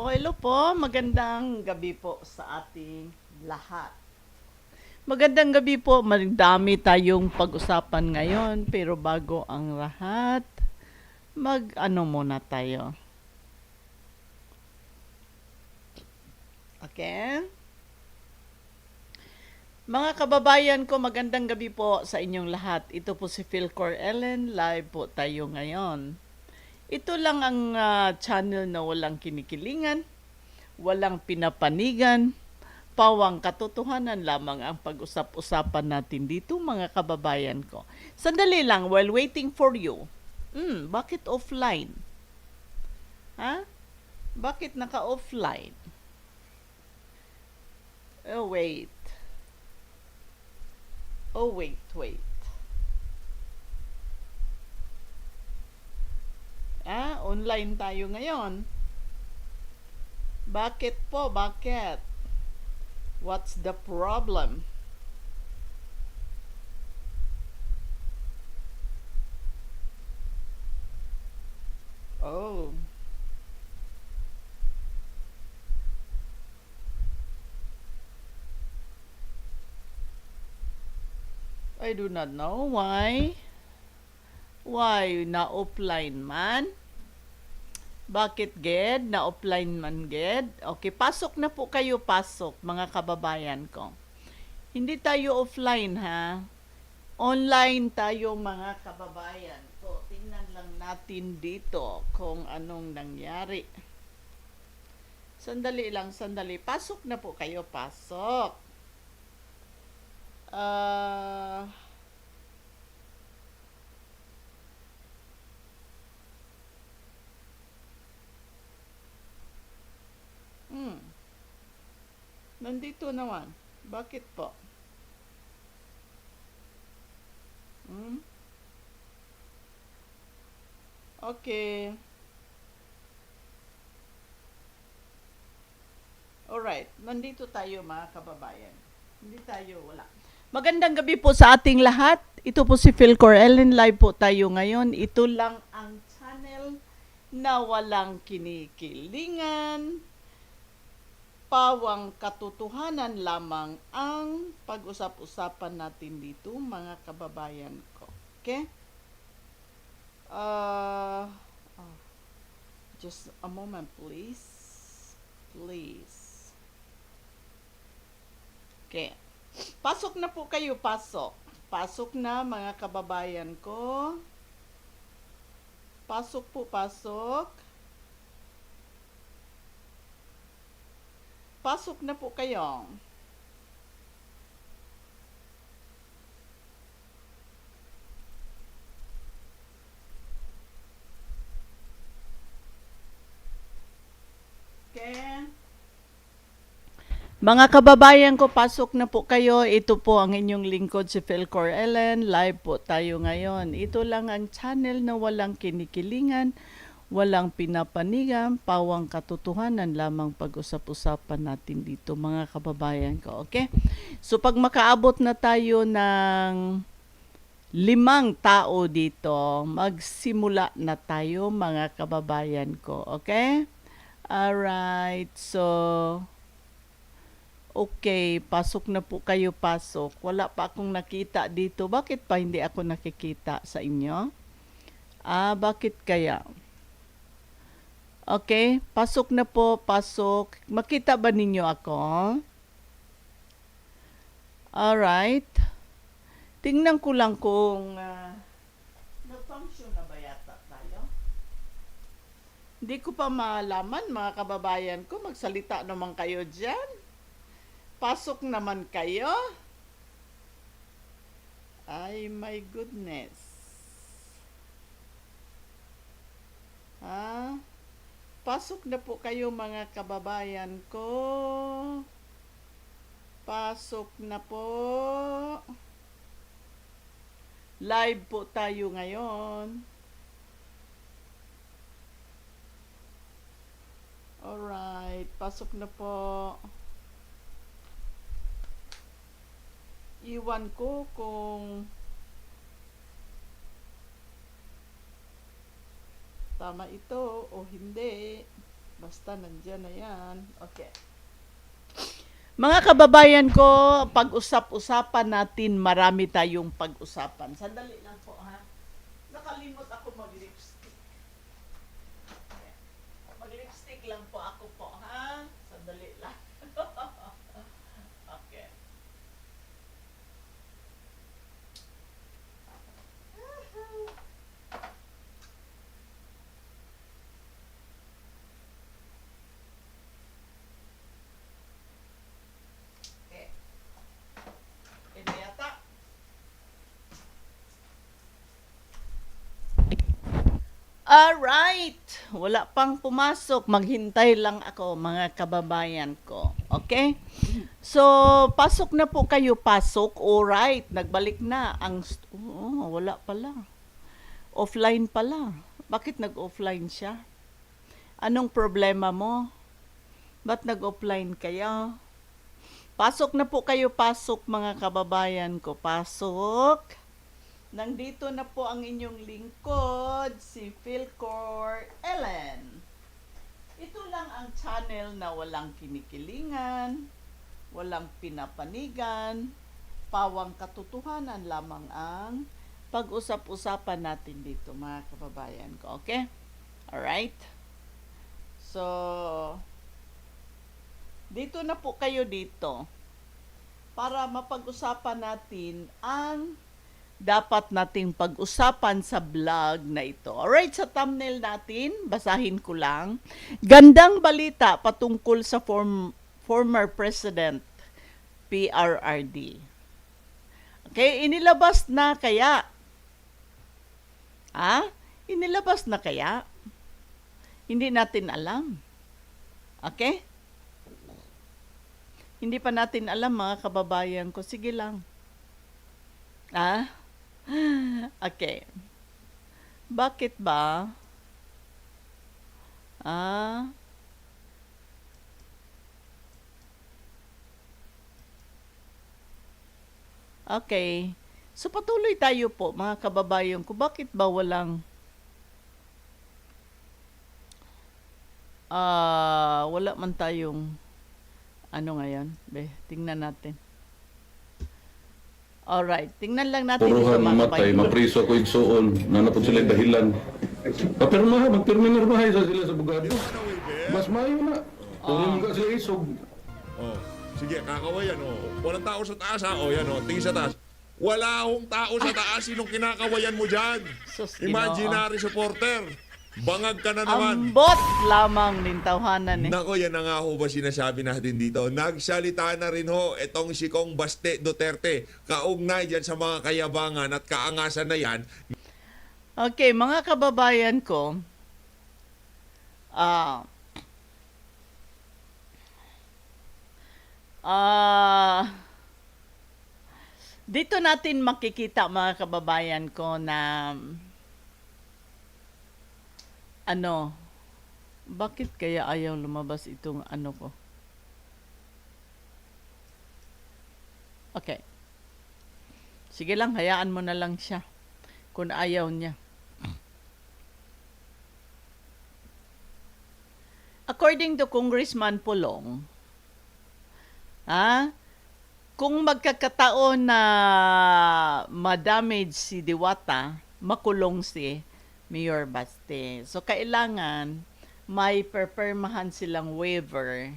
po, hello po. Magandang gabi po sa ating lahat. Magandang gabi po. Madami tayong pag-usapan ngayon. Pero bago ang lahat, mag-ano muna tayo. Okay? Mga kababayan ko, magandang gabi po sa inyong lahat. Ito po si Philcor Ellen. Live po tayo ngayon. Ito lang ang ah, channel na walang kinikilingan, walang pinapanigan, pawang katotohanan lamang ang pag-usap-usapan natin dito mga kababayan ko. Sandali lang, while waiting for you. Hmm, bakit offline? Ha? Bakit naka-offline? Oh, wait. Oh, wait, wait. Ah, online tayo ngayon. Bakit po? Bakit? What's the problem? Oh. I do not know why. Why na offline man? Bakit ged? Na offline man ged? Okay, pasok na po kayo, pasok mga kababayan ko. Hindi tayo offline ha. Online tayo mga kababayan ko. Tingnan lang natin dito kung anong nangyari. Sandali lang, sandali. Pasok na po kayo, pasok. Ah... Hmm. Nandito naman. Bakit po? Hmm? Okay. Alright. Nandito tayo mga kababayan. Hindi tayo wala. Magandang gabi po sa ating lahat. Ito po si Phil Ellen. Live po tayo ngayon. Ito lang ang channel na walang kinikilingan, pawang katotohanan lamang ang pag-usap-usapan natin dito, mga kababayan ko. Okay? Uh, oh, just a moment, please. Please. Okay. Pasok na po kayo, pasok. Pasok na, mga kababayan ko. Pasok po, pasok. Pasok na po kayo. Mga kababayan ko, pasok na po kayo. Ito po ang inyong lingkod si Philcor Ellen. Live po tayo ngayon. Ito lang ang channel na walang kinikilingan, walang pinapanigan, pawang katotohanan lamang pag-usap-usapan natin dito mga kababayan ko. Okay? So pag makaabot na tayo ng limang tao dito, magsimula na tayo mga kababayan ko. Okay? Alright. So, okay. Pasok na po kayo, pasok. Wala pa akong nakita dito. Bakit pa hindi ako nakikita sa inyo? Ah, bakit kaya? Okay, pasok na po, pasok. Makita ba ninyo ako? Alright. Tingnan ko lang kung uh, na-function na ba yata tayo. Hindi ko pa malaman, mga kababayan ko. Magsalita naman kayo dyan. Pasok naman kayo. Ay, my goodness. Ha? Pasok na po kayo mga kababayan ko. Pasok na po. Live po tayo ngayon. Alright, pasok na po. Iwan ko kung tama ito o hindi. Basta nandyan na yan. Okay. Mga kababayan ko, pag-usap-usapan natin, marami tayong pag-usapan. Sandali lang po, ha? Nakalimot ako mag-lipstick. Okay. Mag-lipstick lang po ako po, ha? Sandali lang. okay. Okay. Ito yata. Alright. Wala pang pumasok. Maghintay lang ako, mga kababayan ko. Okay? So, pasok na po kayo. Pasok. Alright. Nagbalik na. Ang, oh, wala pala. Offline pala. Bakit nag-offline siya? Anong problema mo? Ba't nag-offline kaya? Pasok na po kayo, pasok mga kababayan ko. Pasok. Nandito na po ang inyong lingkod, si Philcor Ellen. Ito lang ang channel na walang kinikilingan, walang pinapanigan, pawang katotohanan lamang ang pag-usap-usapan natin dito mga kababayan ko. Okay? Alright? So, dito na po kayo dito para mapag-usapan natin ang dapat nating pag-usapan sa vlog na ito. Alright, sa thumbnail natin, basahin ko lang. Gandang balita patungkol sa form, former President PRRD. Okay, inilabas na kaya? Ha? Inilabas na kaya? Hindi natin alam. Okay? Hindi pa natin alam mga kababayan ko. Sige lang. Ah? Okay. Bakit ba? Ah? Okay. So patuloy tayo po mga kababayan ko. Bakit ba walang ah wala man tayong ano ngayon? Be, tingnan natin. Alright, tingnan lang natin Puruhan mga mamatay, mapriso ako igsuon, nanapod sila dahilan. Papirma, magpirminirmahay sa sila sa bugado. Mas mayo na. Kung Ah. hindi ka sila isog. Oh, sige, kakawayan oh. Walang tao sa taas ha. Oh, yan oh, tingin sa taas. Wala akong tao sa taas. Sinong kinakawayan mo dyan? Imaginary supporter. Bangag ka na naman. Ambot lamang nintawhanan eh. Nako, yan na nga ho ba sinasabi natin dito. Nagsalita na rin ho itong si Kong Baste Duterte. Kaugnay dyan sa mga kayabangan at kaangasan na yan. Okay, mga kababayan ko, ah, ah, dito natin makikita mga kababayan ko na ano, bakit kaya ayaw lumabas itong ano ko? Okay. Sige lang, hayaan mo na lang siya kung ayaw niya. According to Congressman Pulong, ha, kung magkakataon na ma-damage si Diwata, makulong si Mayor Baste. So, kailangan may perpermahan silang waiver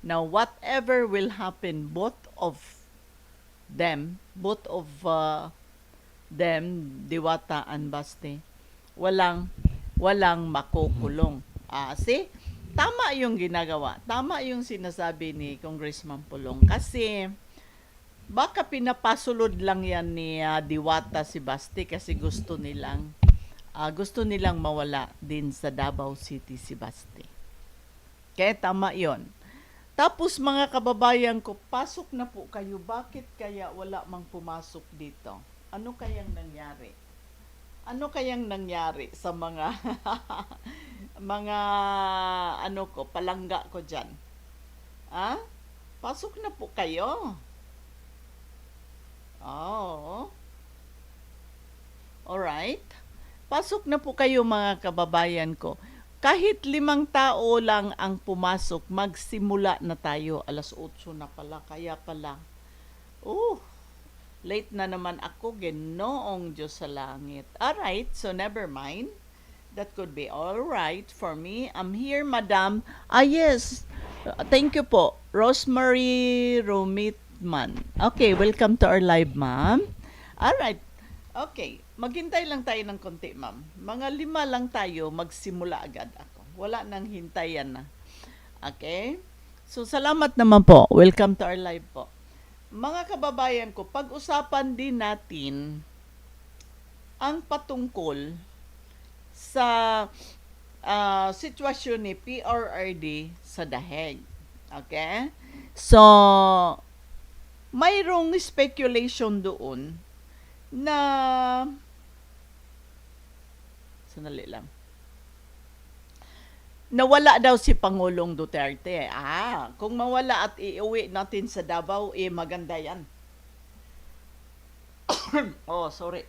na whatever will happen, both of them, both of uh, them, Diwata and Baste, walang walang makukulong. Ah, see? Tama yung ginagawa. Tama yung sinasabi ni Congressman Pulong kasi baka pinapasulod lang yan ni ah, Diwata si Baste kasi gusto nilang ah, gusto nilang mawala din sa Davao City si Baste. Kaya tama yon. Tapos mga kababayan ko, pasok na po kayo. Bakit kaya wala mang pumasok dito? Ano kayang nangyari? Ano kayang nangyari sa mga mga ano ko, palangga ko diyan? Ha? Pasok na po kayo. Oh. Alright. Pasok na po kayo mga kababayan ko. kahit limang tao lang ang pumasok, magsimula na tayo. Alas 8 na pala, kaya pala. Oh, late na naman ako, ginoong Diyos sa langit. Alright, so never mind. That could be all right for me. I'm here, madam. Ah, yes. Thank you po. Rosemary Romitman. Okay, welcome to our live, ma'am. All right. Okay, maghintay lang tayo ng konti, ma'am. Mga lima lang tayo, magsimula agad ako. Wala nang hintayan na. Okay? So, salamat naman po. Welcome to our live po. Mga kababayan ko, pag-usapan din natin ang patungkol sa ah, sitwasyon ni PRRD sa Daheg. Okay? So, mayroong speculation doon na sandali lang nawala daw si Pangulong Duterte. Ah, kung mawala at iuwi natin sa Davao, eh maganda yan. oh, sorry.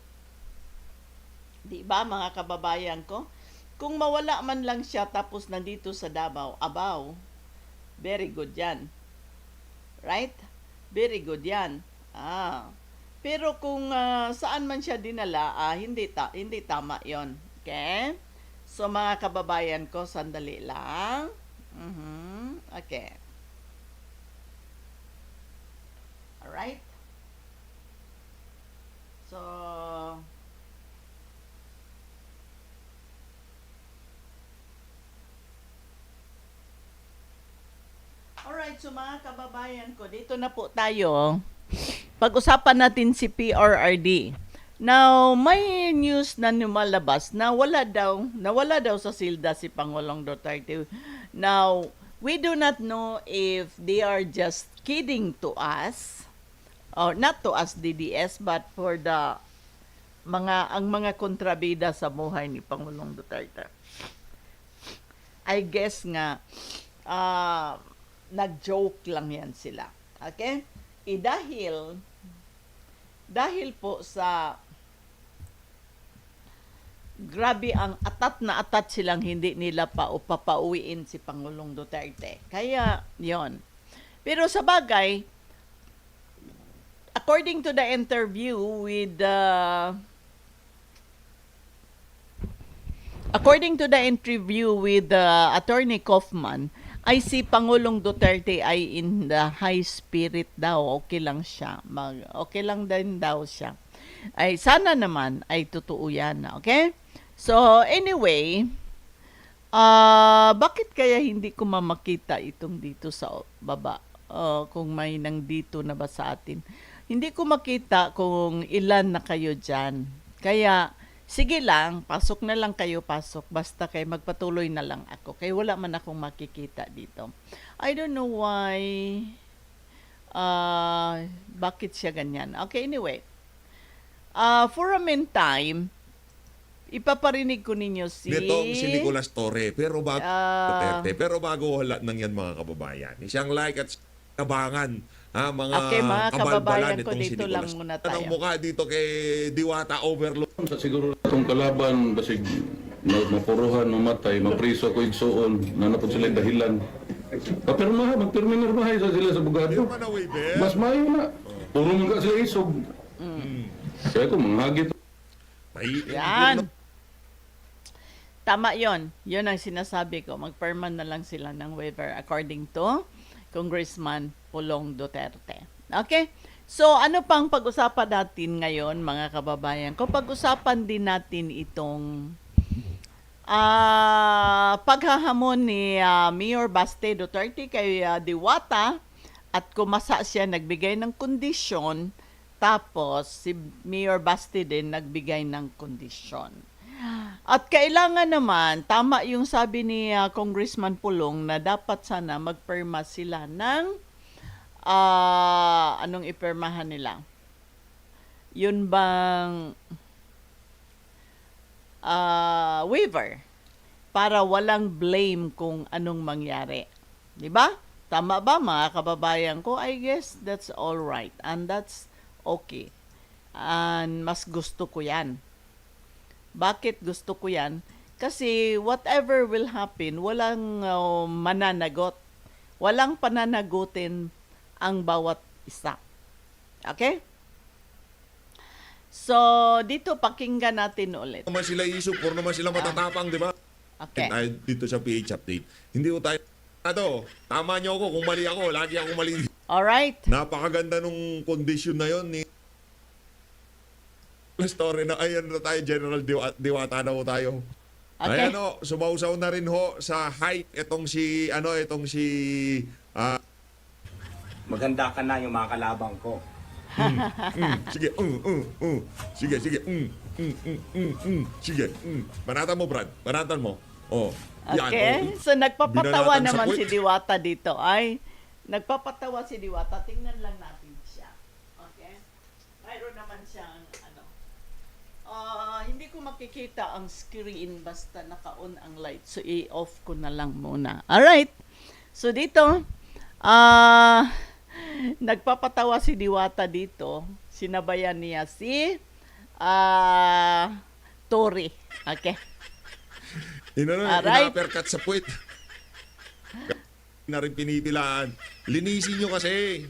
Di ba mga kababayan ko? Kung mawala man lang siya tapos nandito sa Davao, abaw, very good yan. Right? Very good yan. Ah. Pero kung ah, saan man siya dinala, ah, hindi, ta hindi tama yon Okay? So mga kababayan ko, sandali lang. Mhm. Okay. Alright? So, Alright, so mga kababayan ko, dito na po tayo. Pag-usapan natin si PRRD. Now, may news na lumalabas na wala daw, nawala daw sa silda si Pangulong Duterte. Now, we do not know if they are just kidding to us, or not to us DDS, but for the mga ang mga kontrabida sa buhay ni Pangulong Duterte. I guess nga ah nag-joke lang yan sila. Okay? Eh dahil dahil po sa grabe ang atat na atat silang hindi nila pa o papauwiin si Pangulong Duterte. Kaya, yon. Pero sa bagay, according to the interview with uh, according to the interview with uh, Attorney Kaufman, ay si Pangulong Duterte ay in the high spirit daw. Okay lang siya. Mag, okay lang din daw siya. Ay sana naman ay totoo yan. Okay? So anyway, ah bakit kaya hindi ko mamakita itong dito sa baba? Ah, kung may nandito na ba sa atin. Hindi ko makita kung ilan na kayo dyan. Kaya, sige lang, pasok na lang kayo, pasok. Basta kay magpatuloy na lang ako. Kaya wala man akong makikita dito. I don't know why, uh, bakit siya ganyan. Okay, anyway. Uh, for a meantime, ipaparinig ko ninyo si... Nitong si Nicolas Torre. Pero bago. Duterte, pero bago wala nang yan mga kababayan. Siyang like at kabangan ha, mga, Okay, mga kababayan ko, si dito lang muna tayo. Anong mukha dito kay Diwata Overload? Sa siguro itong kalaban, basig na mapuruhan, mamatay, mapriso ko igsuon, na napod sila dahilan. Papirma, magpirminar bahay sa sila sa bugado. Mas mayo na. Puro ka sila isog. Kaya ko, manghagit. May, Yan. Tama yon. Yun ang sinasabi ko. Magperman na lang sila ng waiver according to Congressman Pulong Duterte. Okay? So, ano pang pag-usapan natin ngayon, mga kababayan ko? Pag-usapan din natin itong ah paghahamon ni ah, Mayor Baste Duterte kay ah, Diwata at kumasa siya nagbigay ng kondisyon tapos si Mayor Basti din nagbigay ng kondisyon. At kailangan naman, tama yung sabi ni ah, Congressman Pulong na dapat sana magperma sila ng ah, anong ipermahan nila? Yun bang ah, waiver para walang blame kung anong mangyari. 'Di ba? Tama ba mga kababayan ko? I guess that's all right and that's okay. And mas gusto ko 'yan. Bakit gusto ko 'yan? Kasi whatever will happen, walang uh, mananagot. Walang pananagutin ang bawat isa. Okay? So, dito pakinggan natin ulit. naman sila issue, puro naman sila matatapang, di ba? Okay. Tayo dito sa PH Update. Hindi ko tayo, ano, tama niyo ako kung mali ako, lagi ako mali. Alright? Napakaganda nung condition na yon ni story na ayan na tayo General Diwa- Diwata na ho tayo. Okay. Ayan o, sumausaw na rin ho sa height itong si ano itong si ah, Maganda ka na yung mga kalabang ko. mm, sige, mm, mm, mm, sige, sige, mm, mm, mm, mm, mm, sige, mm. Banatan mo, Brad. Banatan mo. Oh, yan. Okay? oh. So, nagpapatawa naman si Diwata dito. Ay, nagpapatawa si Diwata. Tingnan lang natin siya. Okay? Mayroon naman siyang, ano, ah, hindi ko makikita ang screen basta naka-on ang light. So, i-off ko na lang muna. Alright. So, dito, ah, nagpapatawa si Diwata dito. Sinabayan niya si, ah, Tori. Okay? Inano, Alright. ina-uppercut sa puwit. na rin pinipilaan. Linisin nyo kasi.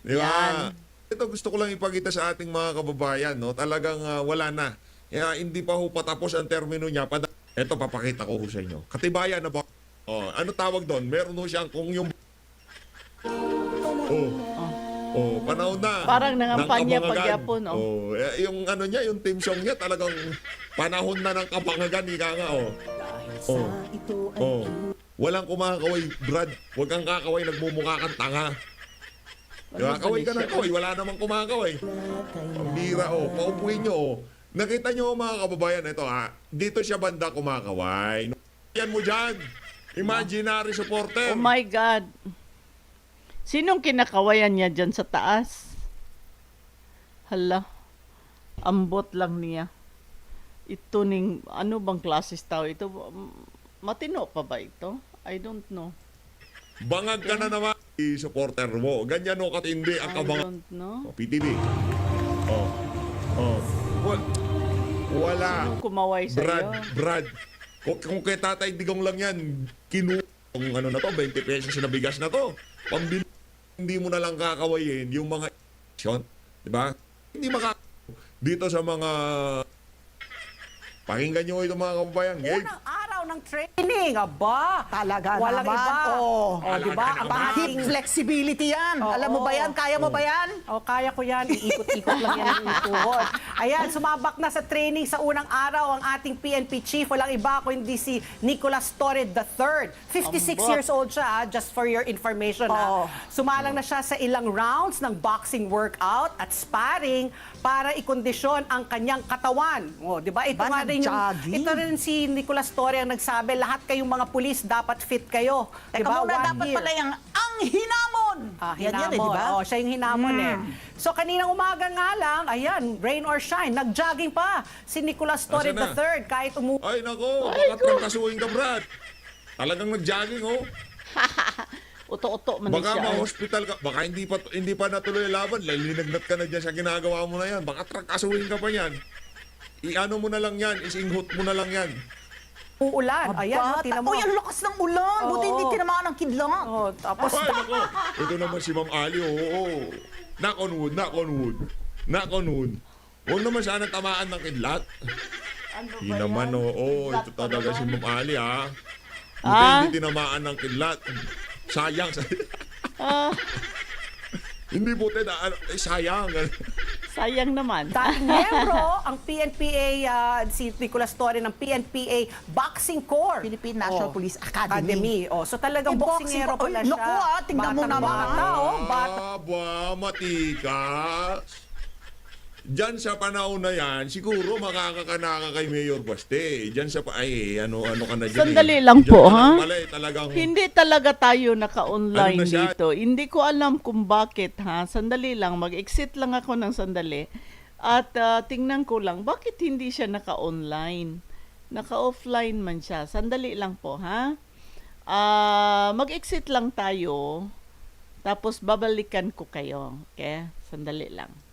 Di ba? Ito gusto ko lang ipakita sa ating mga kababayan, no? Talagang ah, wala na. Kaya hindi pa ho patapos ang termino niya. Pada- Ito, papakita ko ho sa inyo. Katibayan na ba? Oh, ano tawag doon? Meron ho siyang kung yung... Oh. Oh, panahon na. Parang nangampanya pagyapon, oh. Oh, eh, yung ano niya, yung team song niya, talagang panahon na ng kabangagan, ika nga, oh. Oh. Oh. Walang kumakaway, Brad. Huwag kang kakaway, nagmumukha kang tanga. Diba? Kaway ka na kaway, wala namang kumakaway. Ang bira, oh. Paupuin nyo, oh. Nakita nyo, mga kababayan, ito ha. Dito siya banda kumakaway. Yan mo dyan. Imaginary supporter. Oh my God. Sinong kinakawayan niya dyan sa taas? Hala. Ambot lang niya. Ito ning, ano bang klases tao ito? Matino pa ba ito? I don't know. Bangag ka na naman. I-supporter mo. Ganyan o katindi ang I don't know. Oh, PTV. Oh. Oh. Wal wala. Sinong kumaway sa Brad? Brad. Kung, kung kay Tatay Digong lang yan, kinu... Kung ano na to, 20 pesos na bigas na to. Pambili, hindi mo na lang kakawayin yung mga action, di ba? Hindi maka... Dito sa mga... Pakinggan nyo ito mga kababayan. Unang ng training, aba. Talaga Walang naman. iba. Oh. Oh, di ba? Ang. Hip ating... flexibility yan. Oo. Alam mo ba yan? Kaya mo ba yan? Oh, kaya ko yan. Iikot-ikot lang yan ang tuhod. Ayan, sumabak na sa training sa unang araw ang ating PNP chief. Walang iba kundi si Nicolas Torres III. 56 Ambot. years old siya, ah, just for your information. Oo. ah. Sumalang na siya sa ilang rounds ng boxing workout at sparring para ikondisyon ang kanyang katawan. Oh, 'di ba? Ito Ba, nga rin yung nag-jogging? ito rin si Nicolas Torres ang nagsabi, lahat kayong mga pulis dapat fit kayo. Teka Diba? muna, One dapat year. pala yung ang hinamon. Ah, yan yan hinamon. eh, di ba? Oh, siya yung hinamon eh. So kaninang umaga nga lang, ayan, rain or shine, nag-jogging pa si Nicolas Torres Asa na? III kahit umu... Ay, nako. Baka trangkasuhin ka, Brad. Talagang nag-jogging, oh. Uto-uto man Baka siya. ma-hospital ka. Baka hindi pa hindi pa natuloy ang laban. Lilinagnat ka na dyan sa ginagawa mo na yan. Baka trangkasuhin ka pa yan. I-ano mo na lang yan. Isinghot mo na lang yan. Uulan. Ayan, oh, Bata. tinan mo. Uy, ang lakas ng ulan. Buti Oo. hindi tinamaan ng kidlat. Oh, tapos Ay, nako. Ito naman si Ma'am Ali. Oo. Knock on wood, knock on wood. Knock on wood. Huwag naman sana tamaan ng kidlat. Ano ba Hindi naman, oo. Oh, ito talaga si. Ma'am Ali, ha. Buti Ah? hindi tinamaan ng kidlat. Sayang. Ah, hindi buti na, ano, eh, sayang. sayang naman. dating miyembro ang PNPA, ah, si Nicolas Torres ng PNPA Boxing Corps. Philippine National Oh, Police Academy. Oh, so talagang Eh, boksingero boxing- pala Ay, siya. naku, ah, tingnan mo Batang naman, Bata, ah. oh, bata. Diyan sa panahon na yan, siguro makakakanaka kay Mayor Baste. Diyan sa pa ay ano ano ka na diyan. Sandali eh. lang Diyan po, ha? Pala, eh, talagang Hindi talaga tayo naka-online Ano na siya? dito. Hindi ko alam kung bakit ha. Sandali lang, mag-exit lang ako ng sandali. At ah, tingnan ko lang, bakit hindi siya naka-online? Naka-offline man siya. Sandali lang po ha. Ah, mag-exit lang tayo. Tapos babalikan ko kayo. Okay? Sandali lang.